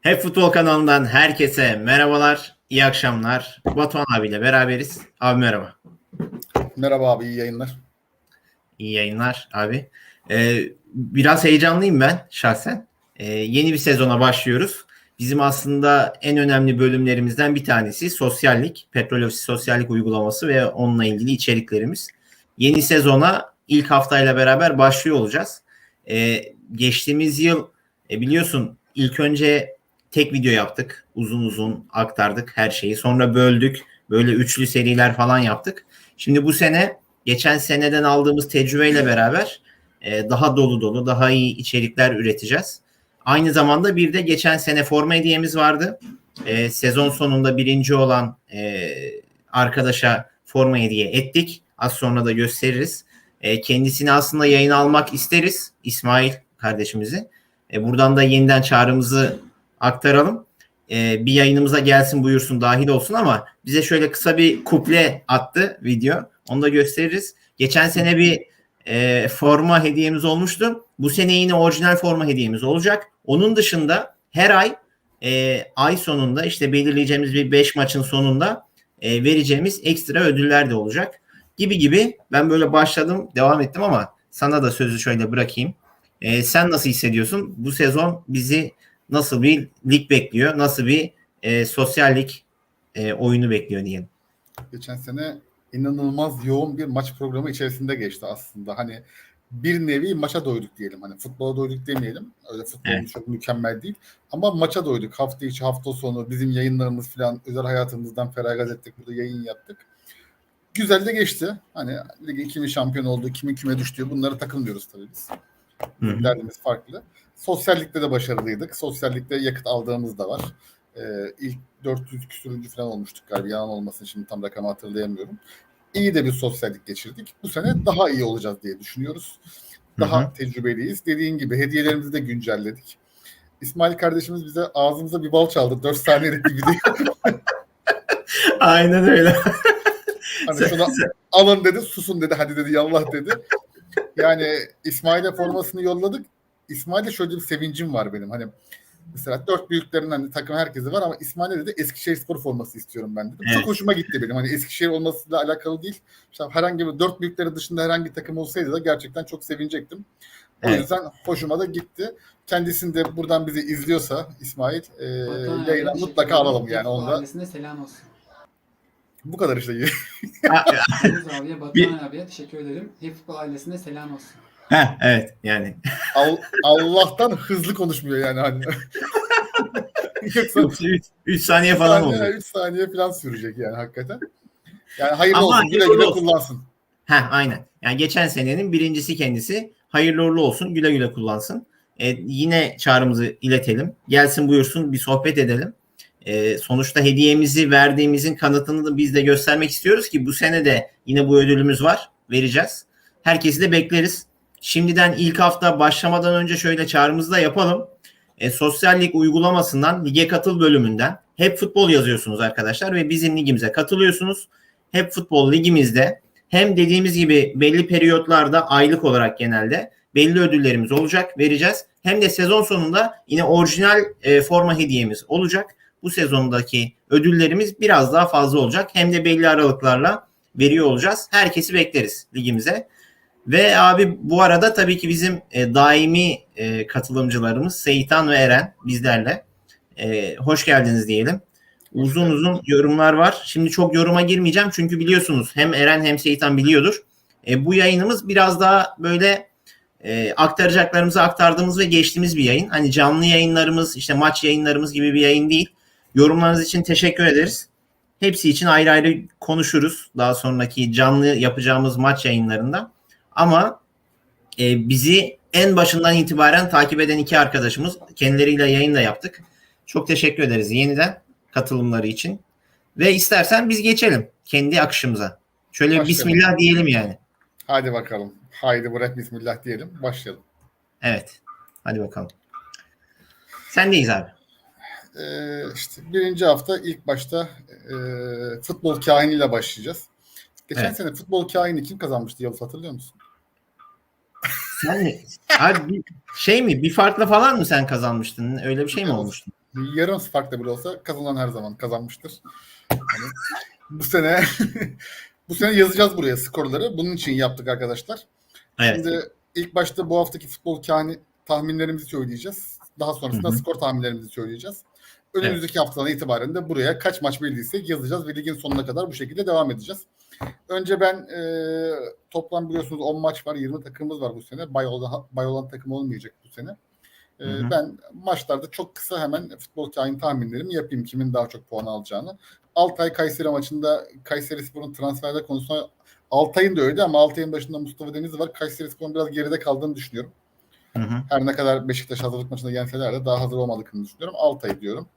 Hep Futbol kanalından herkese merhabalar, iyi akşamlar. Batuhan abiyle beraberiz. Abi merhaba. Merhaba abi iyi yayınlar. İyi yayınlar abi. Ee, biraz heyecanlıyım ben şahsen. Ee, yeni bir sezona başlıyoruz. Bizim aslında en önemli bölümlerimizden bir tanesi sosyallik, Petrol Ofisi sosyallik uygulaması ve onunla ilgili içeriklerimiz. Yeni sezona ilk haftayla beraber başlıyor olacağız. Ee, geçtiğimiz yıl e, biliyorsun ilk önce tek video yaptık. Uzun uzun aktardık her şeyi. Sonra böldük. Böyle üçlü seriler falan yaptık. Şimdi bu sene geçen seneden aldığımız tecrübeyle beraber e, daha dolu dolu, daha iyi içerikler üreteceğiz. Aynı zamanda bir de geçen sene forma hediyemiz vardı. E, sezon sonunda birinci olan e, arkadaşa forma hediye ettik. Az sonra da gösteririz. E, kendisini aslında yayın almak isteriz. İsmail kardeşimizi. E, buradan da yeniden çağrımızı aktaralım. E, bir yayınımıza gelsin buyursun dahil olsun ama bize şöyle kısa bir kuple attı video. Onu da gösteririz. Geçen sene bir e, forma hediyemiz olmuştu. Bu sene yine orijinal forma hediyemiz olacak. Onun dışında her ay e, ay sonunda işte belirleyeceğimiz bir 5 maçın sonunda e, vereceğimiz ekstra ödüller de olacak. Gibi gibi ben böyle başladım devam ettim ama sana da sözü şöyle bırakayım. E, sen nasıl hissediyorsun? Bu sezon bizi nasıl bir lig bekliyor? Nasıl bir e, sosyallik e, oyunu bekliyor diyelim. Geçen sene inanılmaz yoğun bir maç programı içerisinde geçti aslında. Hani bir nevi maça doyduk diyelim. Hani futbola doyduk demeyelim. Öyle futbol Evet. çok mükemmel değil. Ama maça doyduk. Hafta içi, hafta sonu bizim yayınlarımız falan özel hayatımızdan feragat ettik. Burada yayın yaptık. Güzel de geçti. Hani ligi kimin şampiyon olduğu, kimin küme düştüğü bunlara takılmıyoruz tabii biz. Derdimiz farklı. Sosyallikte de başarılıydık. Sosyallikte yakıt aldığımız da var. Ee, ilk 400 küsürüncü falan olmuştuk galiba. Yalan olmasın şimdi tam rakamı hatırlayamıyorum. İyi de bir sosyallik geçirdik. Bu sene daha iyi olacağız diye düşünüyoruz. Daha Hı hı. tecrübeliyiz. Dediğin gibi hediyelerimizi de güncelledik. İsmail kardeşimiz bize ağzımıza bir bal çaldı. 4 saniyelik bir video. Aynen öyle. Hani şunu alın dedi, susun dedi, hadi dedi, yallah dedi. Yani İsmail'e formasını yolladık. İsmail'e şöyle bir sevincim var benim. Hani mesela dört büyüklerin hani takım herkesi var ama İsmail'e dedi Eskişehir spor forması istiyorum ben dedim. Evet. Çok hoşuma gitti benim. Hani Eskişehir olmasıyla alakalı değil. İşte herhangi bir dört büyükleri dışında herhangi bir takım olsaydı da gerçekten çok sevinecektim. O Evet. yüzden hoşuma da gitti. Kendisini de buradan bizi izliyorsa İsmail e, abiye mutlaka alalım yani Futbol onu da. Ailesine selam olsun. Bu kadar işte. Yavuz abiye, Bir- Batuhan abiye teşekkür ederim. Hep futbol ailesine selam olsun. Heh, evet yani. Al- Allah'tan hızlı konuşmuyor yani hani. Yoksa 3 saniye falan oldu. 3 saniye falan sürecek yani hakikaten. Yani hayırlı Ama olsun. Güle güle olsun. kullansın. Heh, aynen. Yani geçen senenin birincisi kendisi. Hayırlı uğurlu olsun. Güle güle kullansın. E, yine çağrımızı iletelim. Gelsin buyursun bir sohbet edelim. E, sonuçta hediyemizi verdiğimizin kanıtını da biz de göstermek istiyoruz ki bu sene de yine bu ödülümüz var. Vereceğiz. Herkesi de bekleriz. Şimdiden ilk hafta başlamadan önce şöyle çağrımızı da yapalım. E, sosyallik uygulamasından lige katıl bölümünden hep futbol yazıyorsunuz arkadaşlar ve bizim ligimize katılıyorsunuz. Hep futbol ligimizde hem dediğimiz gibi belli periyotlarda aylık olarak genelde belli ödüllerimiz olacak vereceğiz. Hem de sezon sonunda yine orijinal e, forma hediyemiz olacak. Bu sezondaki ödüllerimiz biraz daha fazla olacak. Hem de belli aralıklarla veriyor olacağız. Herkesi bekleriz ligimize. Ve abi bu arada tabii ki bizim e, daimi e, katılımcılarımız Seyitan ve Eren bizlerle. E, hoş geldiniz diyelim. Uzun uzun yorumlar var. Şimdi çok yoruma girmeyeceğim çünkü biliyorsunuz hem Eren hem Seyitan biliyordur. E, bu yayınımız biraz daha böyle e, aktaracaklarımızı aktardığımız ve geçtiğimiz bir yayın. Hani canlı yayınlarımız, işte maç yayınlarımız gibi bir yayın değil. Yorumlarınız için teşekkür ederiz. Hepsi için ayrı ayrı konuşuruz daha sonraki canlı yapacağımız maç yayınlarında. Ama e, bizi en başından itibaren takip eden iki arkadaşımız kendileriyle yayın da yaptık. Çok teşekkür ederiz yeniden katılımları için. Ve istersen biz geçelim kendi akışımıza. Şöyle Başlayalım. bismillah diyelim yani. Hadi bakalım. Haydi bırak bismillah diyelim. Başlayalım. Evet. Hadi bakalım. Sendeyiz abi. Ee, işte birinci hafta ilk başta e, futbol kahiniyle başlayacağız. Geçen Evet. sene futbol kahini kim kazanmıştı Yavuz hatırlıyor musun? Mi? Abi bir şey mi? Bir farkla falan mı sen kazanmıştın? Öyle bir şey mi olmuştu? Yarım farkla bile olsa kazanan her zaman kazanmıştır. Yani bu sene bu sene yazacağız buraya skorları. Bunun için yaptık arkadaşlar. Evet. Şimdi ilk başta bu haftaki futbol kani tahminlerimizi söyleyeceğiz. Daha sonrasında Hı hı. skor tahminlerimizi söyleyeceğiz. Önümüzdeki haftadan itibaren de buraya kaç maç bildiysek yazacağız ve ligin sonuna kadar bu şekilde devam edeceğiz. Önce ben e, toplam biliyorsunuz 10 maç var, 20 takımımız var bu sene. Bay olan, bay olan takım olmayacak bu sene. E, Hı hı. Ben maçlarda çok kısa hemen futbol kain tahminlerimi yapayım kimin daha çok puan alacağını. Altay Kayseri maçında Kayseri Spor'un transferde konusunda Altay'ın da öyle ama Altay'ın başında Mustafa Deniz var. Kayseri Spor'un biraz geride kaldığını düşünüyorum. Hı hı. Her ne kadar Beşiktaş hazırlık maçında yenseler de daha hazır olmadıklarını düşünüyorum. Altay diyorum.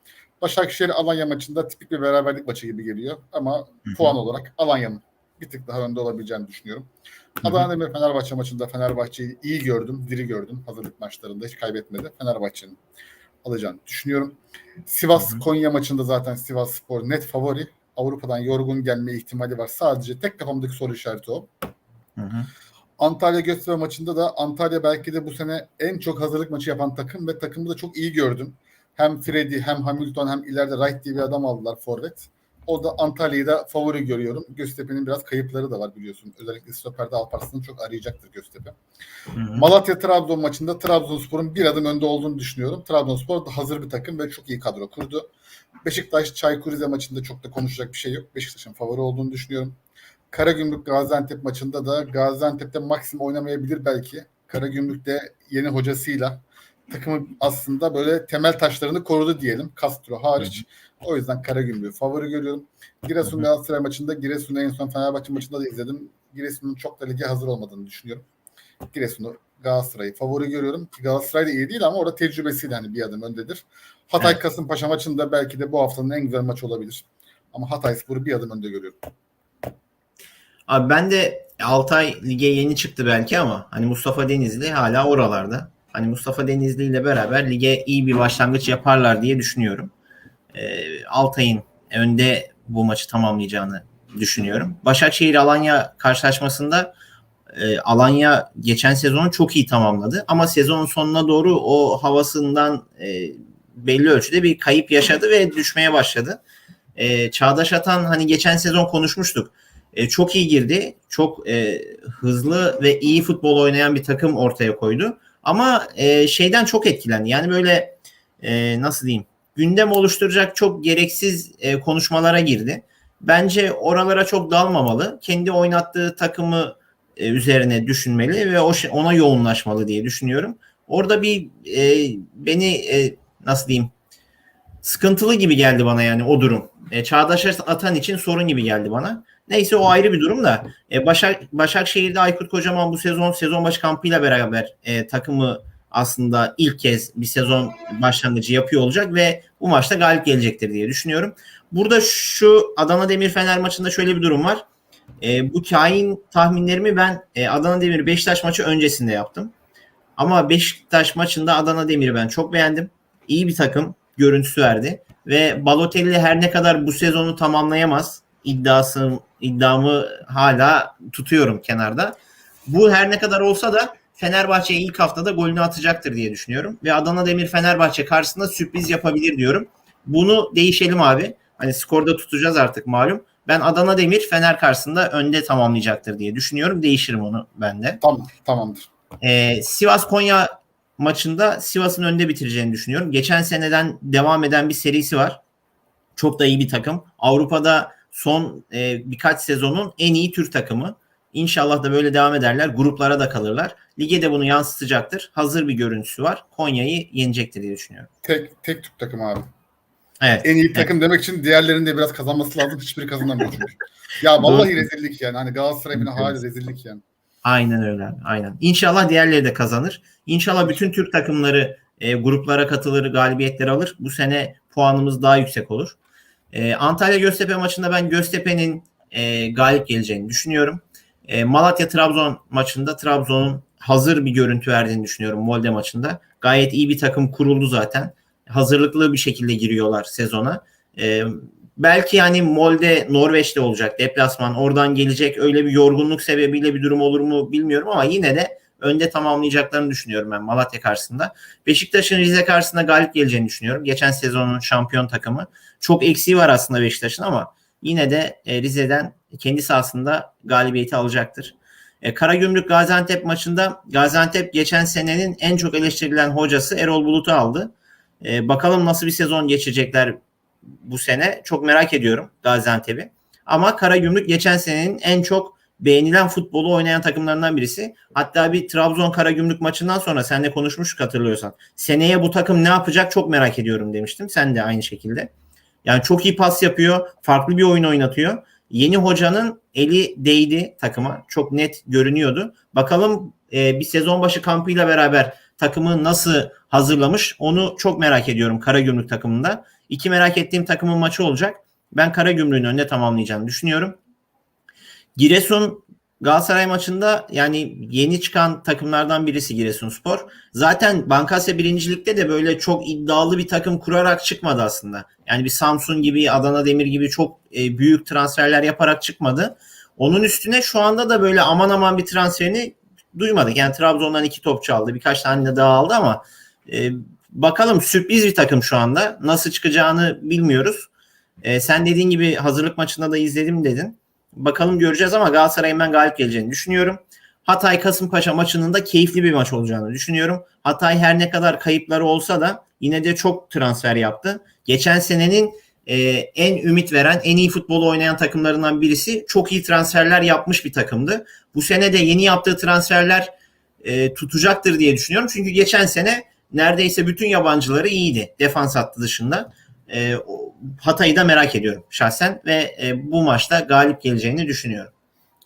Başakşehir Alanya maçında tipik bir beraberlik maçı gibi geliyor ama hı. puan olarak Alanya'nın bir tık daha önde olabileceğini düşünüyorum. Hı hı. Adana Demir Fenerbahçe maçında Fenerbahçe'yi iyi gördüm, diri gördüm. Hazırlık maçlarında hiç kaybetmedi. Fenerbahçe'nin alacağını düşünüyorum. Sivas Hı hı. Konya maçında zaten Sivas Spor net favori. Avrupa'dan yorgun gelme ihtimali var. Sadece tek kafamdaki soru işareti o. Hı hı. Antalya Göztepe maçında da Antalya belki de bu sene en çok hazırlık maçı yapan takım ve takımı da çok iyi gördüm. Hem Freddy hem Hamilton hem ileride Wright diye bir adam aldılar forvet. O da Antalya'yı da favori görüyorum. Göztepe'nin biraz kayıpları da var biliyorsun. Özellikle stoperde Alparslan'ı çok arayacaktır Göztepe. Hı hı. Malatya Trabzon maçında Trabzonspor'un bir adım önde olduğunu düşünüyorum. Trabzonspor da hazır bir takım ve çok iyi kadro kurdu. Beşiktaş Çaykur Rize maçında çok da konuşacak bir şey yok. Beşiktaş'ın favori olduğunu düşünüyorum. Karagümrük Gaziantep maçında da Gaziantep'te maksimum oynamayabilir belki. Karagümrük de yeni hocasıyla takımı aslında böyle temel taşlarını korudu diyelim. Castro hariç. O yüzden Karagümrük'ü favori görüyorum. Giresun. Galatasaray maçında Giresun'u en son Fenerbahçe maçında da izledim. Giresun'un çok da lige hazır olmadığını düşünüyorum. Giresun'u Galatasaray'ı favori görüyorum. Ki Galatasaray da iyi değil ama orada tecrübesiyle hani bir adım öndedir. Hatay Evet. Kasımpaşa maçında belki de bu haftanın en güzel maçı olabilir. Ama Hatay Spor'u bir adım önde görüyorum. Abi ben de Altay lige yeni çıktı belki ama hani Mustafa Denizli hala oralarda. Hani Mustafa Denizli ile beraber lige iyi bir başlangıç yaparlar diye düşünüyorum. Ee, Altay'ın önde bu maçı tamamlayacağını düşünüyorum. Başakşehir Alanya karşılaşmasında e, Alanya geçen sezonu çok iyi tamamladı ama sezonun sonuna doğru o havasından e, belli ölçüde bir kayıp yaşadı ve düşmeye başladı. E, Çağdaş Atan hani geçen sezon konuşmuştuk. E, çok iyi girdi. Çok e, hızlı ve iyi futbol oynayan bir takım ortaya koydu. Ama e, şeyden çok etkilendi. Yani böyle e, nasıl diyeyim? Gündem oluşturacak çok gereksiz e, konuşmalara girdi. Bence oralara çok dalmamalı. Kendi oynattığı takımı e, üzerine düşünmeli ve o ona yoğunlaşmalı diye düşünüyorum. Orada bir e, beni e, nasıl diyeyim sıkıntılı gibi geldi bana yani o durum. E, Çağdaş Atan için sorun gibi geldi bana. Neyse o ayrı bir durum da e, Başak Başakşehir'de Aykut Kocaman bu sezon sezon başı kampıyla beraber e, takımı aslında ilk kez bir sezon başlangıcı yapıyor olacak ve bu maçta galip gelecektir diye düşünüyorum. Burada şu Adana Demir Fener maçında şöyle bir durum var. E, bu kain tahminlerimi ben e, Adana Demir Beşiktaş maçı öncesinde yaptım. Ama Beşiktaş maçında Adana Demir'i ben çok beğendim. İyi bir takım görüntüsü verdi ve Balotelli her ne kadar bu sezonu tamamlayamaz iddiası iddiamı hala tutuyorum kenarda. Bu her ne kadar olsa da Fenerbahçe ilk haftada golünü atacaktır diye düşünüyorum. Ve Adana Demir Fenerbahçe karşısında sürpriz yapabilir diyorum. Bunu değişelim abi. Hani skorda tutacağız artık malum. Ben Adana Demir Fener karşısında önde tamamlayacaktır diye düşünüyorum. Değişirim onu ben de. Tamam, tamamdır. Ee, Sivas Konya maçında Sivas'ın önde bitireceğini düşünüyorum. Geçen seneden devam eden bir serisi var. Çok da iyi bir takım. Avrupa'da son e, birkaç sezonun en iyi Türk takımı. İnşallah da böyle devam ederler. Gruplara da kalırlar. Lige de bunu yansıtacaktır. Hazır bir görüntüsü var. Konya'yı yenecektir diye düşünüyorum. Tek tek Türk takım abi. Evet. En iyi takım demek için diğerlerinin de biraz kazanması lazım. Hiçbiri kazanamıyor çünkü. Ya vallahi Doğru. rezillik yani. Hani Galatasaray bile hala rezillik yani. Aynen öyle. Aynen. İnşallah diğerleri de kazanır. İnşallah bütün Türk takımları e, gruplara katılır, galibiyetler alır. Bu sene puanımız daha yüksek olur. E, Antalya Göztepe maçında ben Göztepe'nin e, galip geleceğini düşünüyorum. E, Malatya Trabzon maçında Trabzon'un hazır bir görüntü verdiğini düşünüyorum Molde maçında. Gayet iyi bir takım kuruldu zaten. Hazırlıklı bir şekilde giriyorlar sezona. E, belki yani Molde Norveç'te olacak deplasman oradan gelecek öyle bir yorgunluk sebebiyle bir durum olur mu bilmiyorum ama yine de önde tamamlayacaklarını düşünüyorum ben Malatya karşısında. Beşiktaş'ın Rize karşısında galip geleceğini düşünüyorum. Geçen sezonun şampiyon takımı. Çok eksiği var aslında Beşiktaş'ın ama yine de e, Rize'den kendi sahasında galibiyeti alacaktır. E, Karagümrük Gaziantep maçında Gaziantep geçen senenin en çok eleştirilen hocası Erol Bulut'u aldı. E, bakalım nasıl bir sezon geçirecekler bu sene. Çok merak ediyorum Gaziantep'i. Ama Karagümrük geçen senenin en çok beğenilen futbolu oynayan takımlarından birisi. Hatta bir Trabzon Karagümrük maçından sonra seninle konuşmuştuk hatırlıyorsan. Seneye bu takım ne yapacak çok merak ediyorum demiştim. Sen de aynı şekilde. Yani çok iyi pas yapıyor. Farklı bir oyun oynatıyor. Yeni hocanın eli değdi takıma. Çok net görünüyordu. Bakalım e, bir sezon başı kampıyla beraber takımı nasıl hazırlamış onu çok merak ediyorum Karagümrük takımında. İki merak ettiğim takımın maçı olacak. Ben Karagümrük'ün önünde tamamlayacağını düşünüyorum. Giresun Galatasaray maçında yani yeni çıkan takımlardan birisi Giresunspor. Zaten Bankasya birincilikte de böyle çok iddialı bir takım kurarak çıkmadı aslında. Yani bir Samsun gibi, Adana Demir gibi çok e, büyük transferler yaparak çıkmadı. Onun üstüne şu anda da böyle aman aman bir transferini duymadık. Yani Trabzon'dan iki topçu aldı. Birkaç tane daha aldı ama e, bakalım sürpriz bir takım şu anda. Nasıl çıkacağını bilmiyoruz. E, sen dediğin gibi hazırlık maçında da izledim dedin. Bakalım göreceğiz ama Galatasaray'ın ben galip geleceğini düşünüyorum. Hatay Kasımpaşa maçının da keyifli bir maç olacağını düşünüyorum. Hatay her ne kadar kayıpları olsa da yine de çok transfer yaptı. Geçen senenin e, en ümit veren, en iyi futbolu oynayan takımlarından birisi. Çok iyi transferler yapmış bir takımdı. Bu sene de yeni yaptığı transferler e, tutacaktır diye düşünüyorum. Çünkü geçen sene neredeyse bütün yabancıları iyiydi defans hattı dışında. E, Hatay'ı da merak ediyorum şahsen ve e, bu maçta galip geleceğini düşünüyorum.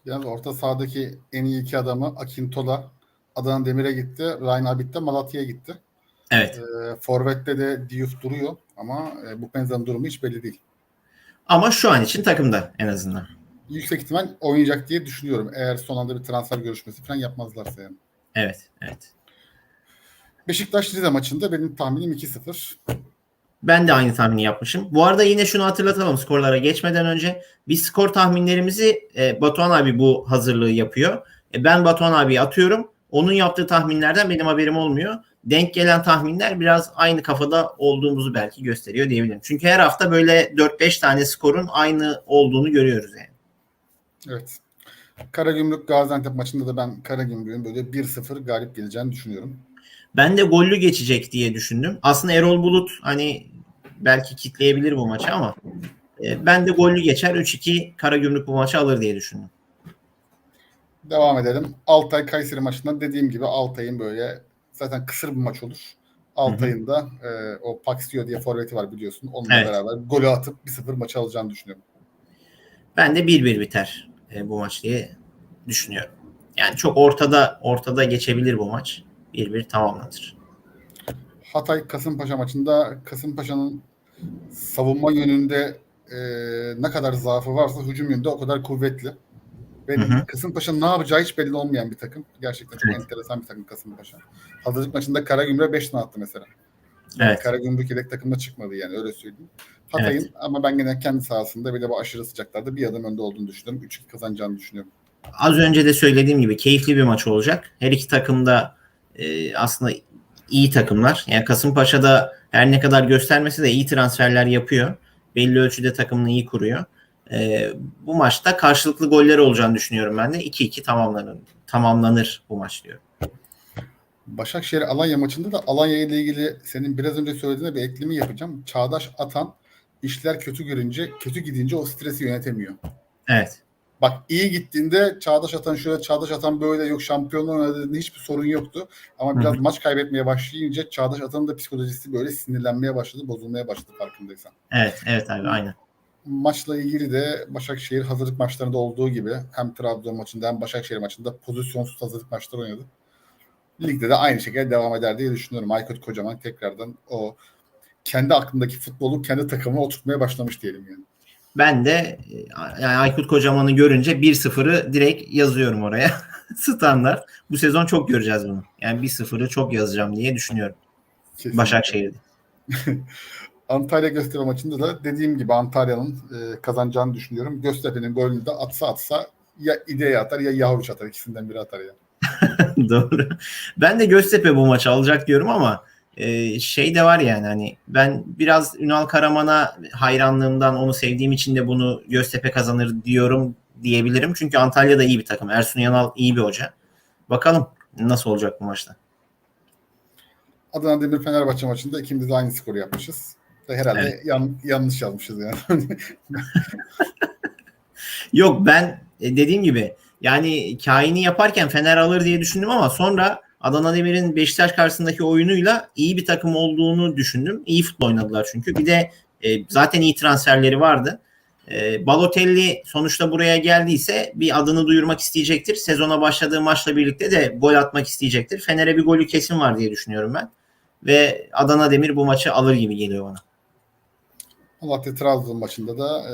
Yalnız orta sahadaki en iyi iki adamı Akintola Adana Demir'e gitti. Ryan Abit de Malatya'ya gitti. Evet. E, Forvet'te de Diouf duruyor ama e, bu Penza'nın durumu hiç belli değil. Ama şu an için takımda en azından. Yüksek ihtimal oynayacak diye düşünüyorum. Eğer son anda bir transfer görüşmesi falan yapmazlarsa yani. Evet, evet. Beşiktaş Rize maçında benim tahminim 2-0. Ben de aynı tahmini yapmışım. Bu arada yine şunu hatırlatalım skorlara geçmeden önce. Biz skor tahminlerimizi e, Batuhan abi bu hazırlığı yapıyor. E, ben Batuhan abiye atıyorum. Onun yaptığı tahminlerden benim haberim olmuyor. Denk gelen tahminler biraz aynı kafada olduğumuzu belki gösteriyor diyebilirim. Çünkü her hafta böyle 4-5 tane skorun aynı olduğunu görüyoruz yani. Evet. Karagümrük Gaziantep maçında da ben Karagümrük'ün böyle 1-0 galip geleceğini düşünüyorum. Ben de gollü geçecek diye düşündüm. Aslında Erol Bulut hani belki kitleyebilir bu maçı ama e, ben de gollü geçer 3-2 Karagümrük bu maçı alır diye düşündüm. Devam edelim. Altay Kayseri maçında dediğim gibi Altay'ın böyle zaten kısır bir maç olur. Altay'ın da e, o Paxio diye forveti var biliyorsun. Onunla Evet. beraber golü atıp 1-0 maçı alacağını düşünüyorum. Ben de 1-1 biter e, bu maç diye düşünüyorum. Yani çok ortada ortada geçebilir bu maç. 1-1 tamamlanır. Hatay Kasımpaşa maçında Kasımpaşa'nın savunma yönünde e, ne kadar zaafı varsa hücum yönünde o kadar kuvvetli. Hı. Kasımpaşa ne yapacağı hiç belli olmayan bir takım. Gerçekten çok Evet. enteresan bir takım Kasımpaşa. Hazırlık maçında Karagümrük'e 5 tane attı mesela. Evet. Karagümrük yedek takımda çıkmadı yani öyle söyleyeyim. Hatay'ın Evet. ama ben gene kendi sahasında bir de bu aşırı sıcaklarda bir adım önde olduğunu düşünüyorum. 3-2 kazanacağını düşünüyorum. Az önce de söylediğim gibi keyifli bir maç olacak. Her iki takım da e, aslında iyi takımlar. Yani Kasımpaşa'da her ne kadar göstermese de iyi transferler yapıyor. Belli ölçüde takımını iyi kuruyor. E, bu maçta karşılıklı goller olacağını düşünüyorum ben de. 2-2 tamamlanır, tamamlanır bu maç diyorum. Başakşehir Alanya maçında da Alanya ile ilgili senin biraz önce söylediğine bir eklemi yapacağım. Çağdaş Atan işler kötü görünce, kötü gidince o stresi yönetemiyor. Evet. Bak iyi gittiğinde Çağdaş Atan şöyle, Çağdaş Atan böyle yok şampiyonluğu oynadığında hiçbir sorun yoktu. Ama biraz Hı hı. maç kaybetmeye başlayınca Çağdaş Atan'ın da psikolojisi böyle sinirlenmeye başladı, bozulmaya başladı farkındaysan. Evet, evet abi aynen. Maçla ilgili de Başakşehir hazırlık maçlarında olduğu gibi hem Trabzon maçında hem Başakşehir maçında pozisyonsuz hazırlık maçları oynadı. Ligde de aynı şekilde devam eder diye düşünüyorum. Aykut Kocaman tekrardan o kendi aklındaki futbolu kendi takımına oturtmaya başlamış diyelim yani. Ben de e, yani Aykut Kocaman'ı görünce 1-0'ı direkt yazıyorum oraya. Standart. Bu sezon çok göreceğiz bunu. Yani 1-0'ı çok yazacağım diye düşünüyorum. Kesinlikle. Başakşehir'de. Antalya Göztepe maçında da dediğim gibi Antalya'nın e, kazanacağını düşünüyorum. Göztepe'nin golünü de atsa atsa ya İde'ye atar ya Yavruç atar. İkisinden biri atar ya. Doğru. Ben de Göztepe bu maçı alacak diyorum ama e, şey de var yani hani ben biraz Ünal Karaman'a hayranlığımdan onu sevdiğim için de bunu Göztepe kazanır diyorum diyebilirim. Çünkü Antalya da iyi bir takım. Ersun Yanal iyi bir hoca. Bakalım nasıl olacak bu maçta. Adana Demir Fenerbahçe maçında ikimiz de aynı skoru yapmışız. Ve herhalde Evet. yan- yanlış yazmışız yani. Yok ben e, dediğim gibi yani kaini yaparken Fener alır diye düşündüm ama sonra Adana Demir'in Beşiktaş karşısındaki oyunuyla iyi bir takım olduğunu düşündüm. İyi futbol oynadılar çünkü. Bir de e, zaten iyi transferleri vardı. E, Balotelli sonuçta buraya geldiyse bir adını duyurmak isteyecektir. Sezona başladığı maçla birlikte de gol atmak isteyecektir. Fener'e bir golü kesin var diye düşünüyorum ben. Ve Adana Demir bu maçı alır gibi geliyor bana. Malatya Trabzon maçında da e,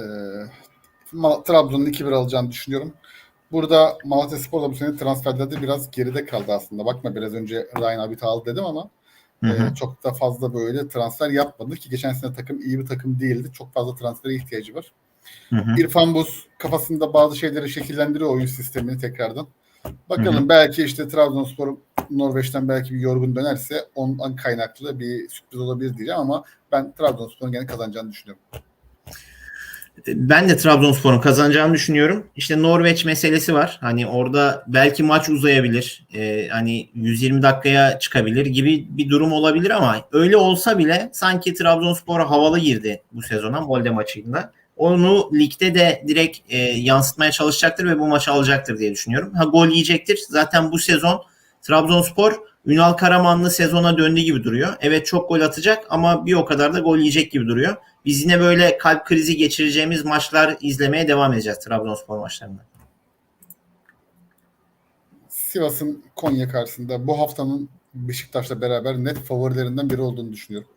Trabzon'un 2-1 alacağını düşünüyorum. Burada Malatya Spor da bu sene transferlerde biraz geride kaldı aslında. Bakma biraz önce Ryan Abit aldı dedim ama Hı hı. e, çok da fazla böyle transfer yapmadı ki geçen sene takım iyi bir takım değildi. Çok fazla transfere ihtiyacı var. Hı hı. İrfan Buz kafasında bazı şeyleri şekillendiriyor oyun sistemini tekrardan. Bakalım Hı hı. belki işte Trabzonspor Norveç'ten belki bir yorgun dönerse ondan kaynaklı bir sürpriz olabilir diyeceğim ama ben Trabzonspor'un gene kazanacağını düşünüyorum. Ben de Trabzonspor'un kazanacağını düşünüyorum. İşte Norveç meselesi var. Hani orada belki maç uzayabilir. Ee, hani 120 dakikaya çıkabilir gibi bir durum olabilir ama öyle olsa bile sanki Trabzonspor havalı girdi bu sezona Molde maçıyla. Onu ligde de direkt e, yansıtmaya çalışacaktır ve bu maçı alacaktır diye düşünüyorum. Ha gol yiyecektir. Zaten bu sezon Trabzonspor Ünal Karamanlı sezona döndü gibi duruyor. Evet çok gol atacak ama bir o kadar da gol yiyecek gibi duruyor. Biz yine böyle kalp krizi geçireceğimiz maçlar izlemeye devam edeceğiz Trabzonspor maçlarında. Sivas'ın Konya karşısında bu haftanın Beşiktaş'la beraber net favorilerinden biri olduğunu düşünüyorum.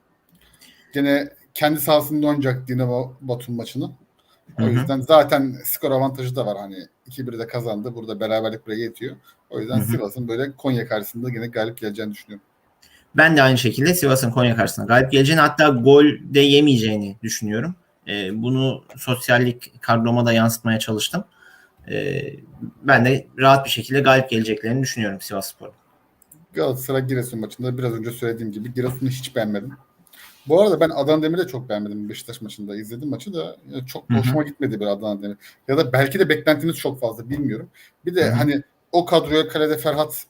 Gene kendi sahasında oynayacak Dinamo Batum maçını. O Hı hı. yüzden zaten skor avantajı da var hani 2-1'de kazandı. Burada beraberlik buraya yetiyor. O yüzden. Sivas'ın böyle Konya karşısında gene galip geleceğini düşünüyorum. Ben de aynı şekilde Sivas'ın Konya karşısında galip geleceğini hatta gol de yemeyeceğini düşünüyorum. Ee, bunu sosyallik kadroma da yansıtmaya çalıştım. Ee, ben de rahat bir şekilde galip geleceklerini düşünüyorum Sivas Spor'un. Galatasaray Giresun maçında biraz önce söylediğim gibi Giresun'u hiç beğenmedim. Bu arada ben Adana Demir'i de çok beğenmedim Beşiktaş maçında. izledim maçı da çok hoşuma gitmedi bir Adana Demir. Ya da belki de beklentimiz çok fazla bilmiyorum. Bir de Hı hı. hani o kadroya kalede Ferhat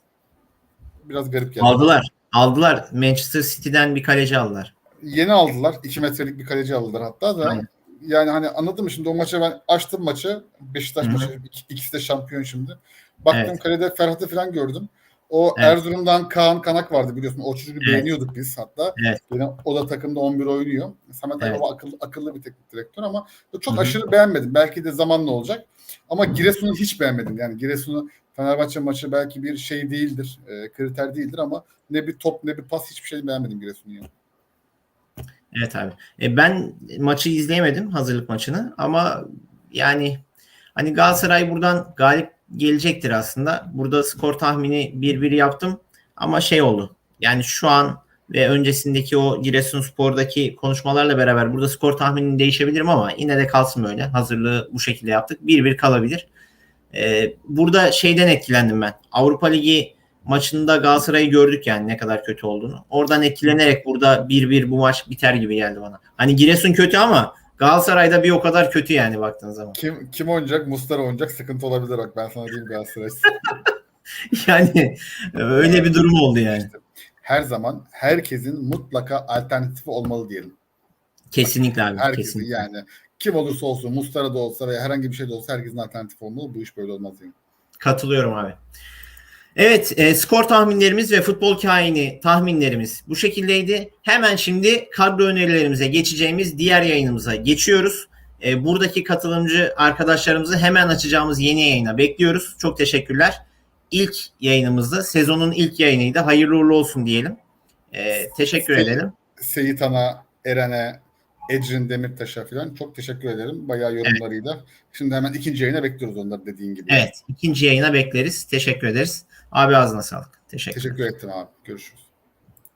biraz garip geldi. Aldılar. Aldılar. Manchester City'den bir kaleci aldılar. Yeni aldılar. 2 metrelik bir kaleci aldılar hatta da. Aynen. Yani hani anladın mı şimdi o maça ben açtım maçı. Beşiktaş maçı ik- ikisi de şampiyon şimdi. Baktım Evet. kalede Ferhat'ı falan gördüm. O Evet. Erzurum'dan Kaan Kanak vardı biliyorsun. O çocuğu Evet. beğeniyorduk biz hatta. Evet. Yine o da takımda 11 oynuyor. Samet Evet. Aybaba akıllı, akıllı bir teknik direktör ama çok Hı hı. aşırı beğenmedim. Belki de zamanla olacak. Ama Giresun'u hiç beğenmedim. Yani Giresun'u Fenerbahçe maçı belki bir şey değildir. e, kriter değildir ama ne bir top ne bir pas hiçbir şey beğenmedim Giresun'u. Yani. Evet abi. E, ben maçı izleyemedim hazırlık maçını ama yani hani Galatasaray buradan galip gelecektir aslında. Burada skor tahmini 1-1 yaptım ama şey oldu. Yani şu an ve öncesindeki o Giresunspor'daki konuşmalarla beraber burada skor tahminini değişebilirim ama yine de kalsın böyle. Hazırlığı bu şekilde yaptık. 1-1 kalabilir. E, burada şeyden etkilendim ben. Avrupa Ligi maçında Galatasaray'ı gördük yani ne kadar kötü olduğunu. Oradan etkilenerek burada 1-1 bu maç biter gibi geldi bana. Hani Giresun kötü ama Galatasaray'da bir o kadar kötü yani baktığın zaman. Kim kim oynayacak? Mustara oynayacak. Sıkıntı olabilir bak ben sana diyeyim Galatasaray. Yani öyle bir durum oldu yani. Her zaman herkesin mutlaka alternatifi olmalı diyelim. Kesinlikle abi. Herkesin kesinlikle. yani. Kim olursa olsun, Mustara da olsa veya herhangi bir şey de olsa herkesin alternatifi olmalı. Bu iş böyle olmaz yani. Katılıyorum abi. Evet e, skor tahminlerimiz ve futbol kaini tahminlerimiz bu şekildeydi. Hemen şimdi kadro önerilerimize geçeceğimiz diğer yayınımıza geçiyoruz. E, buradaki katılımcı arkadaşlarımızı hemen açacağımız yeni yayına bekliyoruz. Çok teşekkürler. İlk yayınımızda sezonun ilk yayınıydı. Hayırlı uğurlu olsun diyelim. E, teşekkür Se- edelim. Seyit Ana, Eren'e, Ecrin Demirtaş'a falan çok teşekkür ederim. Bayağı yorumlarıyla. Şimdi hemen ikinci yayına bekliyoruz onları dediğin gibi. Evet ikinci yayına bekleriz. Teşekkür ederiz. Abi ağzına sağlık. Teşekkür. Teşekkür ettim abi. Görüşürüz.